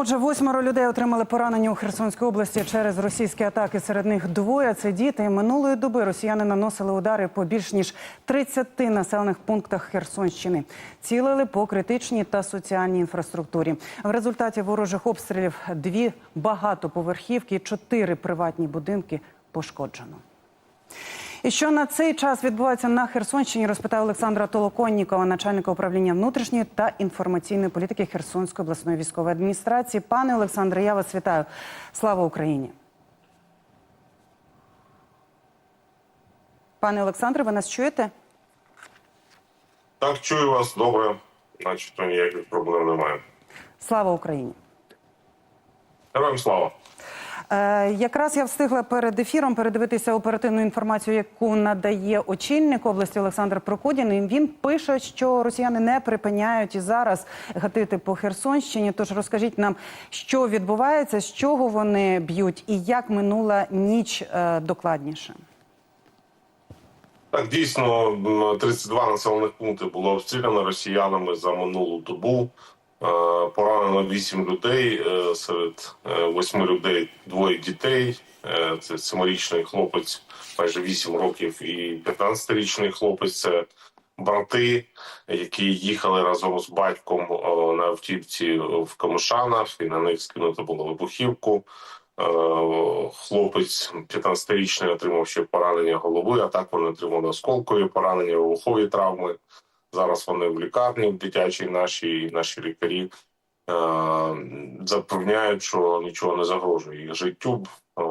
Отже, восьмеро людей отримали поранення у Херсонській області через російські атаки. Серед них двоє це діти. Минулої доби росіяни наносили удари по більш ніж 30 населених пунктах Херсонщини. Цілили по критичній та соціальній інфраструктурі. В результаті ворожих обстрілів дві багатоповерхівки, чотири приватні будинки пошкоджено. І що на цей час відбувається на Херсонщині, розпитав Олександра Толоконнікова, начальника управління внутрішньої та інформаційної політики Херсонської обласної військової адміністрації. Пане Олександре, я вас вітаю. Слава Україні. Пане Олександре, ви нас чуєте? Так, чую вас добре, начебто ніяких проблем немає. Слава Україні. Героям слава. Е, якраз я встигла перед ефіром передивитися оперативну інформацію, яку надає очільник області Олександр Прокудін. Він пише, що росіяни не припиняють і зараз гатити по Херсонщині. Тож розкажіть нам, що відбувається, з чого вони б'ють, і як минула ніч е, докладніше. Так, дійсно, м, 32 населених пункти було обстріляно росіянами за минулу добу. Е, Поранено 8 людей. е, Серед 8 людей двоє дітей. Е, Це 7-річний хлопець, майже 8 років, і 15-річний хлопець. Це брати, які їхали разом з батьком е, на автівці в Камишанах, і на них скинуто було вибухівку. Е, Хлопець 15-річний отримав ще поранення голови, а так вони отримали осколкові поранення, вибухові травми. Зараз вони в лікарні в дитячій нашій наші лікарі е, запевняють, що нічого не загрожує їх життю. Е,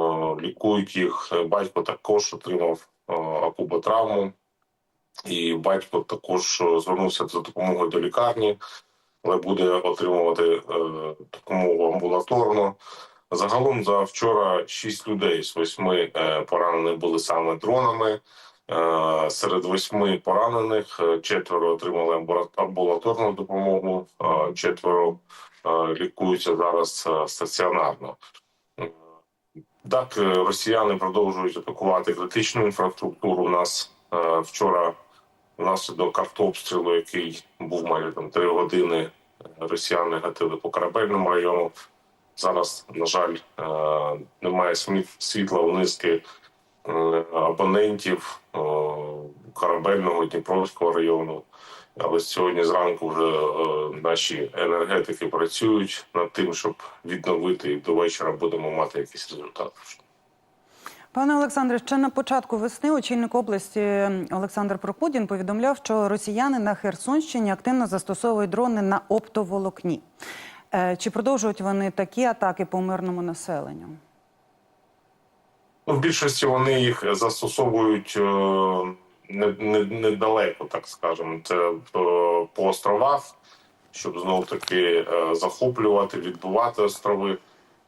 лікують їх. Батько також отримав е, акуботравму, і батько також звернувся за допомогою до лікарні, але буде отримувати е, допомогу амбулаторно. Загалом за вчора шість людей з восьми е, поранених були саме дронами. Е, Серед восьми поранених е, четверо отримали амбула- амбулаторну допомогу, е, четверо лікуються зараз стаціонарно. Так, росіяни продовжують атакувати критичну інфраструктуру. У нас вчора внаслідок артобстрілу, який був майже там три години, росіяни гатили по корабельному району. Зараз, на жаль, немає світла у низки абонентів е, корабельного Дніпровського району. Але сьогодні зранку вже е, наші енергетики працюють над тим, щоб відновити і до вечора будемо мати якісь результати. Пане Олександре, ще на початку весни очільник області Олександр Прокудін повідомляв, що росіяни на Херсонщині активно застосовують дрони на оптоволокні. Е, Чи продовжують вони такі атаки по мирному населенню? Ну, в більшості вони їх застосовують е, не, не, недалеко, так скажемо. Це е, по островах, щоб знову таки е, захоплювати, відбувати острови.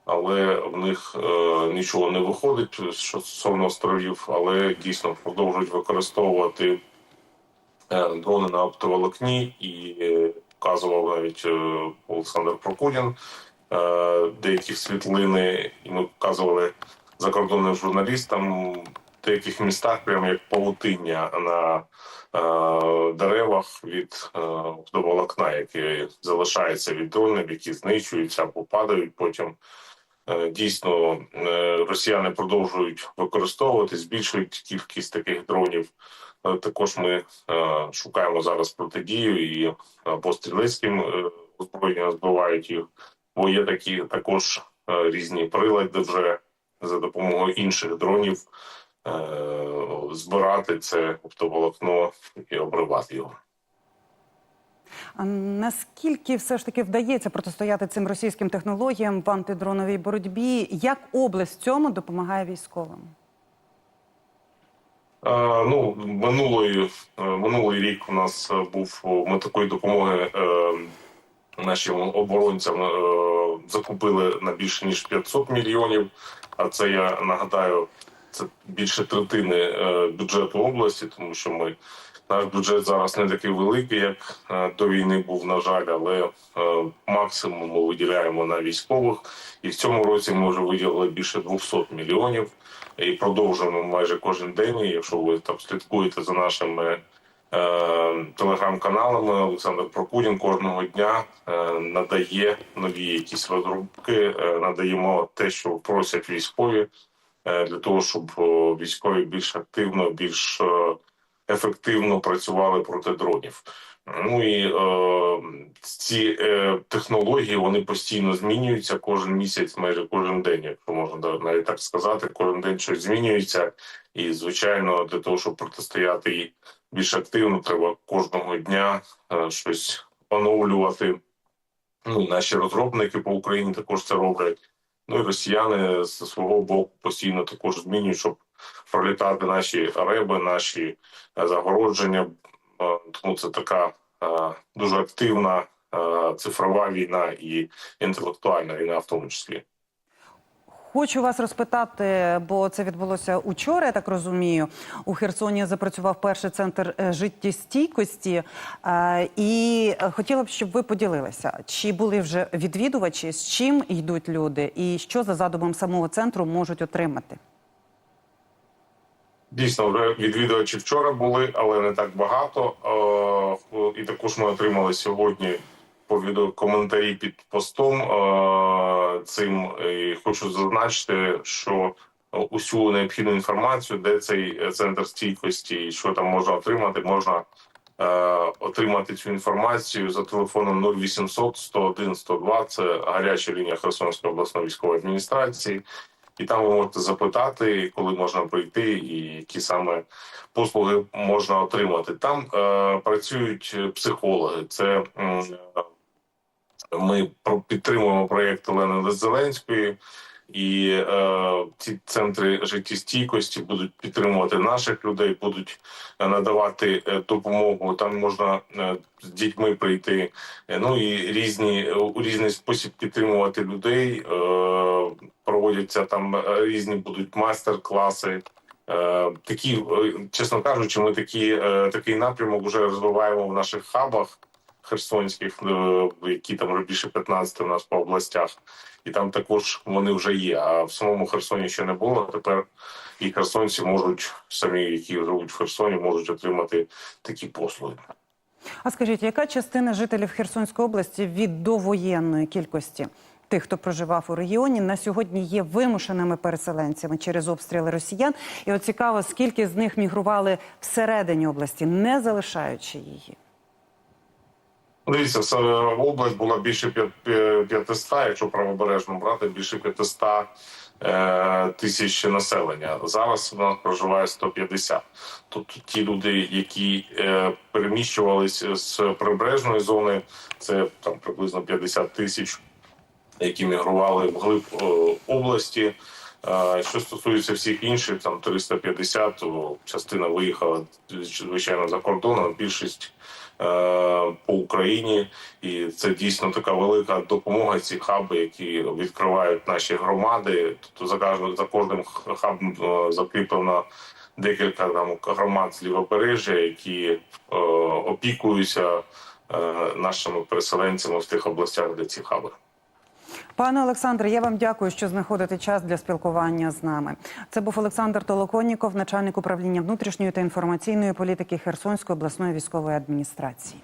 Але в них е, нічого не виходить стосовно островів, але дійсно продовжують використовувати е, дрони на оптоволокні і е, показував навіть е, Олександр Прокудін е, деякі світлини, і ми показували закордонним журналістам в деяких містах, прямо як павутиння на е, деревах від е, оптоволокна, які залишаються від дронів, які знищуються або падають потім. Е, Дійсно, е, росіяни продовжують використовувати, збільшують кількість таких дронів. Е, Також ми шукаємо зараз протидію і по стрілецьким озброєнням збивають їх, бо є такі також різні прилади вже за допомогою інших дронів е, збирати це оптоволокно і обривати його. А наскільки все ж таки вдається протистояти цим російським технологіям в антидроновій боротьбі? Як область цьому допомагає військовим? Е, Ну, минулої, е, минулий рік у нас був ми такої допомоги е, нашим оборонцям е, закупили на більше ніж 500 мільйонів. А це я нагадаю, це більше третини е, бюджету області, тому що ми наш бюджет зараз не такий великий, як е, до війни був, на жаль, але е, максимум ми виділяємо на військових. І в цьому році ми вже виділили більше 200 мільйонів і продовжуємо майже кожен день. Якщо ви там слідкуєте за нашими телеграм-каналами. Олександр Прокудін кожного дня е, надає нові якісь розробки, е, надаємо те, що просять військові, е, для того, щоб військові більш активно, більш е, ефективно працювали проти дронів. Ну і е, ці е, технології вони постійно змінюються кожен місяць, майже кожен день, якщо можна навіть так сказати, кожен день щось змінюється. І звичайно, для того, щоб протистояти їй більш активно, треба кожного дня е, щось оновлювати. Ну, наші розробники по Україні також це роблять. Ну і росіяни з свого боку постійно також змінюють, щоб пролітати наші реби, наші е, загородження. Е, Тому це така дуже активна цифрова війна і інтелектуальна війна, в тому числі. Хочу вас розпитати, бо це відбулося учора. Я так розумію. У Херсоні запрацював перший центр е, життєстійкості. Е, І хотіла б, щоб ви поділилися, чи були вже відвідувачі, з чим йдуть люди, і що за задумом самого центру можуть отримати. Дійсно, вже відвідувачі вчора були, але не так багато. Е, І також ми отримали сьогодні коментарі під постом цим. І хочу зазначити, що усю необхідну інформацію, де цей центр стійкості і що там можна отримати, можна е, отримати цю інформацію за телефоном 0800 101 102. Це гаряча лінія Херсонської обласної військової адміністрації. І там ви можете запитати, коли можна прийти, і які саме послуги можна отримати. Там е, працюють психологи. Це м, ми підтримуємо проєкт Олени Зеленської, і е, ці центри життєстійкості будуть підтримувати наших людей, будуть е, надавати е, допомогу. Там можна е, з дітьми прийти. Ну і різні у різний спосіб підтримувати людей. Е, проводяться там різні будуть майстер-класи. Такі, чесно кажучи, ми такі, такий напрямок вже розвиваємо в наших хабах херсонських, е, які там більше 15 у нас по областях, і там також вони вже є. А в самому Херсоні ще не було. Тепер і херсонці можуть самі, які живуть в Херсоні, можуть отримати такі послуги. А скажіть, яка частина жителів Херсонської області від довоєнної кількості тих, хто проживав у регіоні, на сьогодні є вимушеними переселенцями через обстріли росіян? І от цікаво, скільки з них мігрували всередині області, не залишаючи її? Дивіться, область була більше п'ят- 500, якщо правобережно брати, більше 500 е, тисяч населення. Зараз у нас проживає 150. Тобто ті люди, які е, переміщувалися з прибережної зони, це там приблизно 50 тисяч, які мігрували вглиб е, області. Що стосується всіх інших, там 350, то частина виїхала звичайно за кордоном. Більшість е, по Україні, і це дійсно така велика допомога. Ці хаби, які відкривають наші громади. Тобто за кожним за кожним хабом е, закріплено декілька там громад з лівобережжя, які е, опікуються е, нашими переселенцями в тих областях, де ці хаби. Пане Олександре, я вам дякую, що знаходите час для спілкування з нами. Це був Олександр Толоконніков, начальник управління внутрішньої та інформаційної політики Херсонської обласної військової адміністрації.